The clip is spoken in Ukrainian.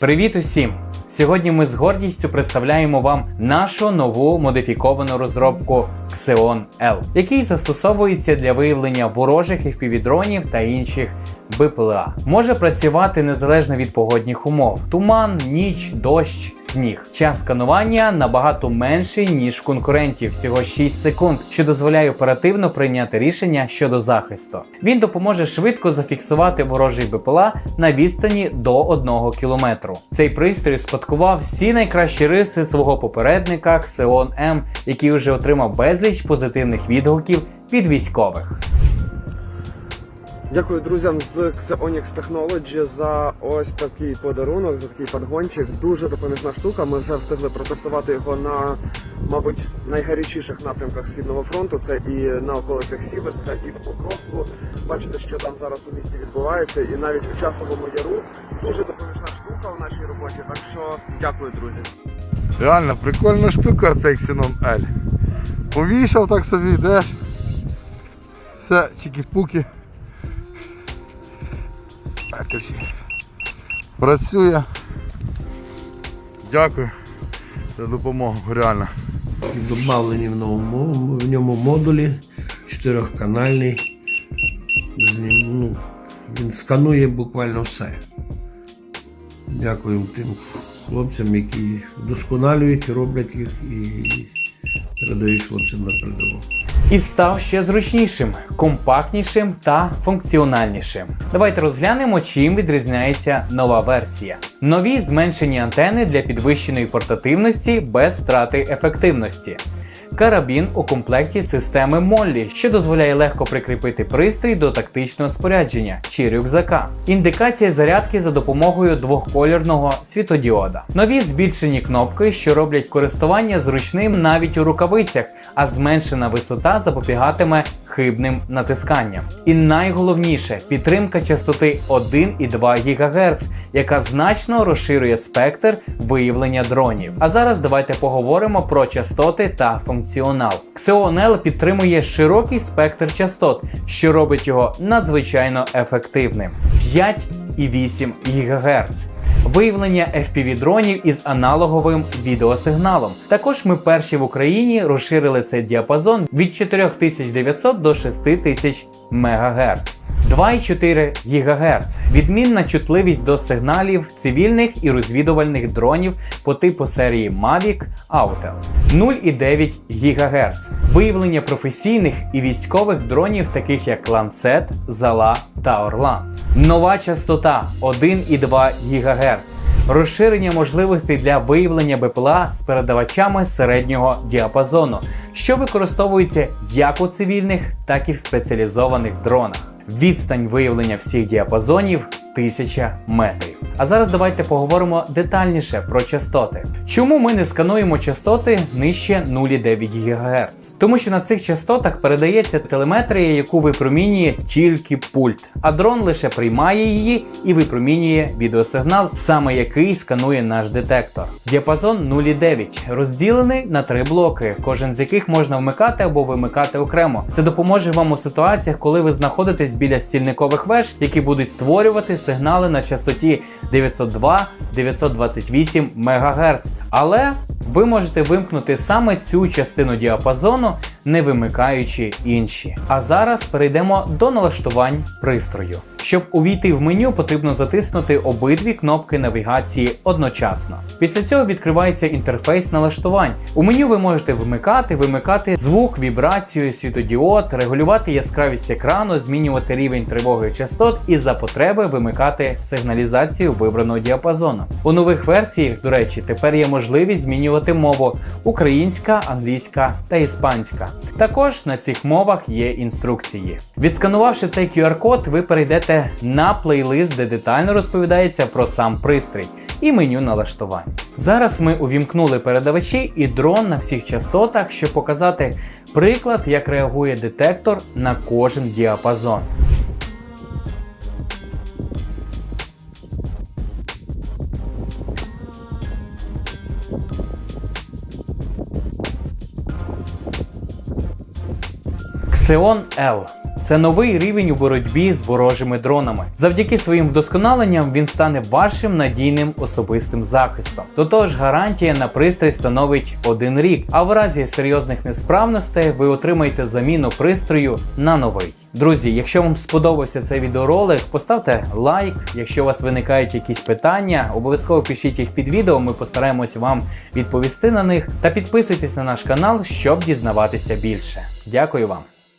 Привіт усім! Сьогодні ми з гордістю представляємо вам нашу нову модифіковану розробку Xeon L, який застосовується для виявлення ворожих FPV-дронів та інших БПЛА. Може працювати незалежно від погодних умов: туман, ніч, дощ, сніг. Час сканування набагато менший ніж в конкурентів, всього 6 секунд, що дозволяє оперативно прийняти рішення щодо захисту. Він допоможе швидко зафіксувати ворожий БПЛА на відстані до 1 кілометру. Цей пристрій спадкував всі найкращі риси свого попередника Xeon M, який вже отримав безліч позитивних відгуків від військових. Дякую друзям з Xeonix Technology за ось такий подарунок, за такий подгончик. Дуже допоміжна штука. Ми вже встигли протестувати його на, мабуть, найгарячіших напрямках Східного фронту. Це і на околицях Сіверська, і в Покровську. Бачите, що там зараз у місті відбувається, і навіть у часовому яру дуже допоміжна штука в нашій роботі. Так що дякую, друзі. Реально прикольна штука цей Xenon L. Повішав так собі, йдеш. Все, чики-пуки. А, Працює. Дякую за допомогу, реально. Добавлені в новому в ньому модулі чотирьохканальний. Ну, він сканує буквально все. Дякуємо тим хлопцям, які вдосконалюють, роблять їх і передають хлопцям на передову. І став ще зручнішим, компактнішим та функціональнішим. Давайте розглянемо, чим відрізняється нова версія. Нові зменшені антени для підвищеної портативності без втрати ефективності. Карабін у комплекті системи Molly, що дозволяє легко прикріпити пристрій до тактичного спорядження чи рюкзака. Індикація зарядки за допомогою двохколірного світодіода. Нові збільшені кнопки, що роблять користування зручним навіть у рукавицях, а зменшена висота запобігатиме хибним натисканням. І найголовніше підтримка частоти 1,2 ГГц, яка значно розширює спектр виявлення дронів. А зараз давайте поговоримо про частоти та функціонал. Xeon підтримує широкий спектр частот, що робить його надзвичайно ефективним. 5,8 ГГц. Виявлення FPV-дронів із аналоговим відеосигналом. Також ми перші в Україні розширили цей діапазон від 4900 до 6000 МГц. 2,4 ГГц. Відмінна чутливість до сигналів цивільних і розвідувальних дронів по типу серії Mavic Autel. 0,9 ГГц. Виявлення професійних і військових дронів, таких як Lancet, Zala та Orlan. Нова частота 1,2 ГГц. Розширення можливостей для виявлення БПЛА з передавачами середнього діапазону, що використовується як у цивільних, так і в спеціалізованих дронах. Відстань виявлення всіх діапазонів 1000 метрів. А зараз давайте поговоримо детальніше про частоти. Чому ми не скануємо частоти нижче 0,9 ГГц? Тому що на цих частотах передається телеметрія, яку випромінює тільки пульт, а дрон лише приймає її і випромінює відеосигнал, саме який сканує наш детектор. Діапазон 0,9 розділений на три блоки, кожен з яких можна вмикати або вимикати окремо. Це допоможе вам у ситуаціях, коли ви знаходитесь біля стільникових веж, які будуть створювати сигнали на частоті 902-928 МГц. Але ви можете вимкнути саме цю частину діапазону, не вимикаючи інші. А зараз перейдемо до налаштувань пристрою. Щоб увійти в меню, потрібно затиснути обидві кнопки навігації одночасно. Після цього відкривається інтерфейс налаштувань. У меню ви можете вмикати, вимикати звук, вібрацію, світодіод, регулювати яскравість екрану, змінювати рівень тривоги частот і за потреби вимикати сигналізацію вибраного діапазону. У нових версіях, до речі, тепер є можливість змінювати мову українська, англійська та іспанська. Також на цих мовах є інструкції. Відсканувавши цей QR-код, ви перейдете на плейлист, де детально розповідається про сам пристрій і меню налаштувань. Зараз ми увімкнули передавачі і дрон на всіх частотах, щоб показати приклад, як реагує детектор на кожен діапазон. Xeon L це новий рівень у боротьбі з ворожими дронами. Завдяки своїм вдосконаленням він стане вашим надійним особистим захистом. До того ж, гарантія на пристрій становить один рік. А в разі серйозних несправностей ви отримаєте заміну пристрою на новий. Друзі, якщо вам сподобався цей відеоролик, поставте лайк. Якщо у вас виникають якісь питання, обов'язково пишіть їх під відео. Ми постараємось вам відповісти на них. Та підписуйтесь на наш канал, щоб дізнаватися більше. Дякую вам.